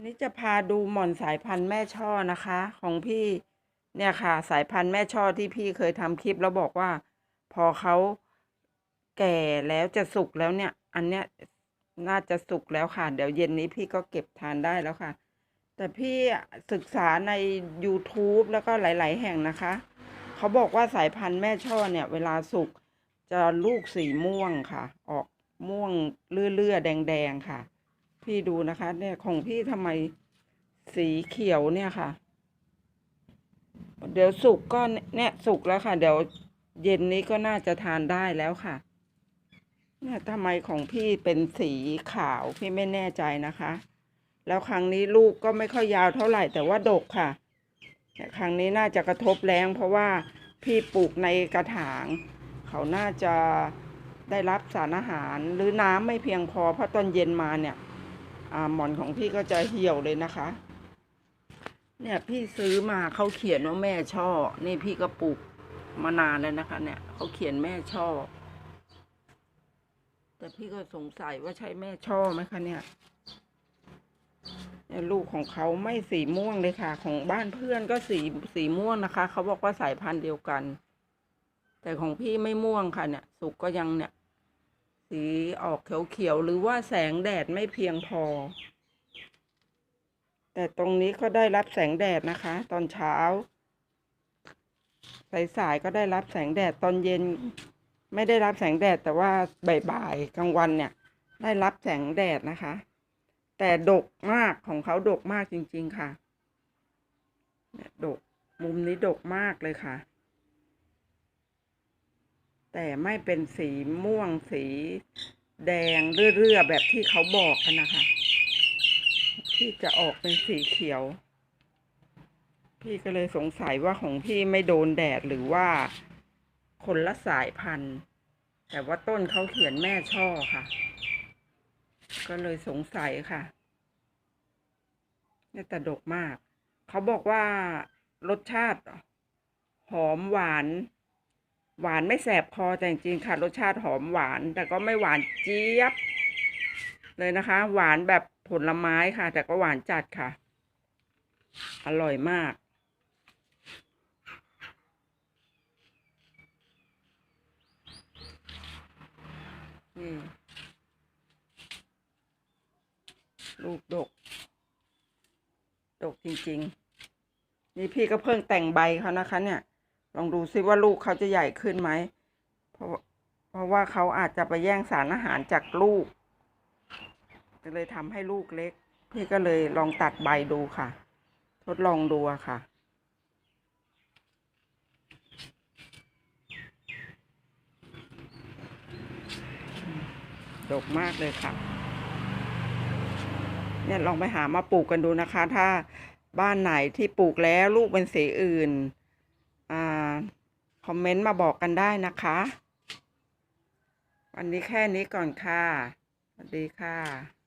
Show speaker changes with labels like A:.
A: นี่จะพาดูหม่อนสายพันธุ์แม่ช่อนะคะ ของพี่เนี่ยค่ะ สายพันธุ์แม่ช่อที่พี่เคยทำคลิปแล้วบอกว่า พอเขาแก่แล้วจะสุกแล้วเนี่ย อันเนี้ยน่าจะสุกแล้วค่ะ เดี๋ยวเย็นนี้พี่ก็เก็บทานได้แล้วค่ะ แต่พี่ศึกษาใน YouTube แล้วก็หลาย ๆ แห่งนะคะ เขาบอกว่าสายพันธุ์แม่ช่อเนี่ย เวลาสุกจะลูกสีม่วงค่ะ ออกม่วงเลื่อๆแดง ๆ ค่ะ พี่ดูนะคะ เนี่ยของพี่ทำไมสีเขียวเนี่ยค่ะ เดี๋ยวสุกก็เนี่ยสุกแล้วค่ะ เดี๋ยวเย็นนี้ก็น่าจะทานได้แล้วค่ะ เนี่ยทำไมของพี่เป็นสีขาวพี่ไม่แน่ใจนะคะ แล้วครั้งนี้ลูกก็ไม่ค่อยยาวเท่าไหร่แต่ว่าดกค่ะเนี่ยครั้งนี้น่าจะกระทบแรงเพราะว่าพี่ปลูกในกระถาง เขาน่าจะได้รับสารอาหารหรือน้ำไม่เพียงพอเพราะตอนเย็นมาเนี่ย หมอนของพี่ก็จะเหี่ยวเลยนะคะ เนี่ยพี่ซื้อมาเขาเขียนว่าแม่ช่อ นี่พี่ก็ปลูกมานานแล้วนะคะ เนี่ยเขาเขียนแม่ช่อ แต่พี่ก็สงสัยว่าใช่แม่ช่อไหมคะเนี่ยเนี่ยลูกของเขาไม่สีม่วงเลยค่ะ ของบ้านเพื่อนก็สีสีม่วงนะคะ เขาบอกว่าสายพันธุ์เดียวกัน แต่ของพี่ไม่ม่วงค่ะเนี่ย สุกก็ยังเนี่ย สีออกเขียวๆหรือว่าแสงแดดไม่เพียงพอ แต่ตรงนี้ก็ได้รับแสงแดดนะคะ ตอนเช้า สายๆก็ได้รับแสงแดดตอนเย็น ไม่ได้รับแสงแดดแต่ว่าบ่ายๆกลางวันเนี่ย ได้รับแสงแดดนะคะ แต่ดกมากของเขาดกมากจริง ๆค่ะดกมุมนี้ดกมากเลยค่ะ แต่ไม่เป็นสีม่วงสีแดงเรื่อๆแบบที่เขาบอกกันนะคะ ที่จะออกเป็นสีเขียว พี่ก็เลยสงสัยว่าของพี่ไม่โดนแดดหรือว่าคนละสายพันธุ์ แต่ว่าต้นเขาเขียนแม่ช่อค่ะ ก็เลยสงสัยค่ะนี่แต่ดกมาก เขาบอกว่ารสชาติหอมหวาน หวานไม่แสบคอแต่จริงๆค่ะ รสชาติหอมหวาน แต่ก็ไม่หวานเจี๊ยบ เลยนะคะ หวานแบบผลไม้ค่ะ แต่ก็หวานจัดค่ะ อร่อยมากนี่ลูกดก ดกจริง ๆ นี่พี่ก็เพิ่งแต่งใบเขานะคะเนี่ย ลองดูซิว่าลูกเขาจะใหญ่ขึ้นไหม เพราะเพราะว่าเขาอาจจะไปแย่งสารอาหารจากลูก ก็เลยทำให้ลูกเล็ก พี่ก็เลยลองตัดใบดูค่ะ ทดลองดูค่ะดกมากเลยค่ะ เนี่ยลองไปหามาปลูกกันดูนะคะ ถ้าบ้านไหนที่ปลูกแล้วลูกเป็นสีอื่น คอมเมนต์มาบอกกันได้นะคะ วันนี้แค่นี้ก่อนค่ะ สวัสดีค่ะ